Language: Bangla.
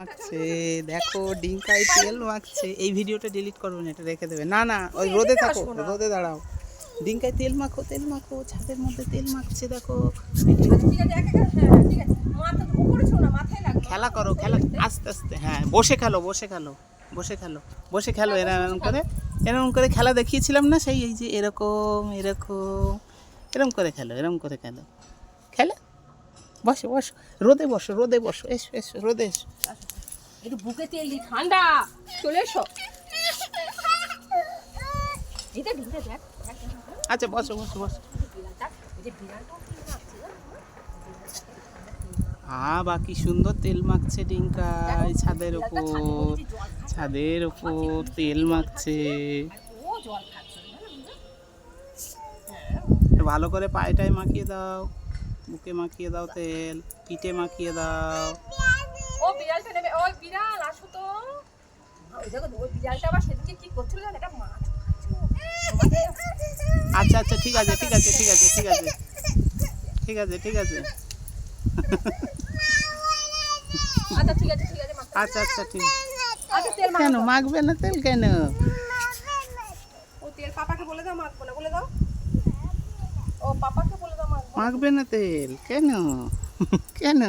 মাখছে দেখো ডিঙ্কায় তেল মাখছে। এই ভিডিওটা ডিলিট করবে না এটা রেখে দেবে। না না ওই রোদে থাকো রোদে দাঁড়াও। ডিঙ্কায় তেল মাখো তেল মাখো ছাদের মধ্যে তেল মাখছে দেখো। খেলা করো খেলা আস্তে আস্তে হ্যাঁ বসে খেলো বসে খেলো বসে খেলো বসে খেলো এরকম করে এরকম করে খেলা দেখিয়েছিলাম না সেই এই যে এরকম এরকম এরকম করে খেলো এরকম করে খেলো। বসো বসো। রোদে বসো রোদে বসো। এসো এসো রোদে এসো। একটু বুকে তেল দি ঠান্ডা। চলে এসো। ঢুকে দেখ আচ্ছা বসো বসো বসো? আ বাকি সুন্দর তেল মাখছে ডিঙ্কায় ছাদের ওপর ছাদের ওপর তেল মাখছে? ভালো করে পায়েটায় মাখিয়ে দাও। বুকে মাখিয়ে দাও তেল পিঠে মাখিয়ে দাও। ও বিড়ালটা নেবে ওই বিড়াল আসো তো। ওই দেখো ওই বিড়ালটা আবার সেদিকে কি করছিল জানো? এটা মাছ আচ্ছা আচ্ছা ঠিক আছে ঠিক আছে ঠিক আছে ঠিক আছে। ঠিক আছে ঠিক আছে। আচ্ছা ঠিক আছে ঠিক আছে আচ্ছা আচ্ছা ঠিক। আচ্ছা তেল কেন মাখবে না তেল কেন? ও তেল পাপাকে বলে দাও মাখবো না বলে দাও ও পাপাকে বলে দাও মাখবো মাখবে না তেল? কেন? কেন?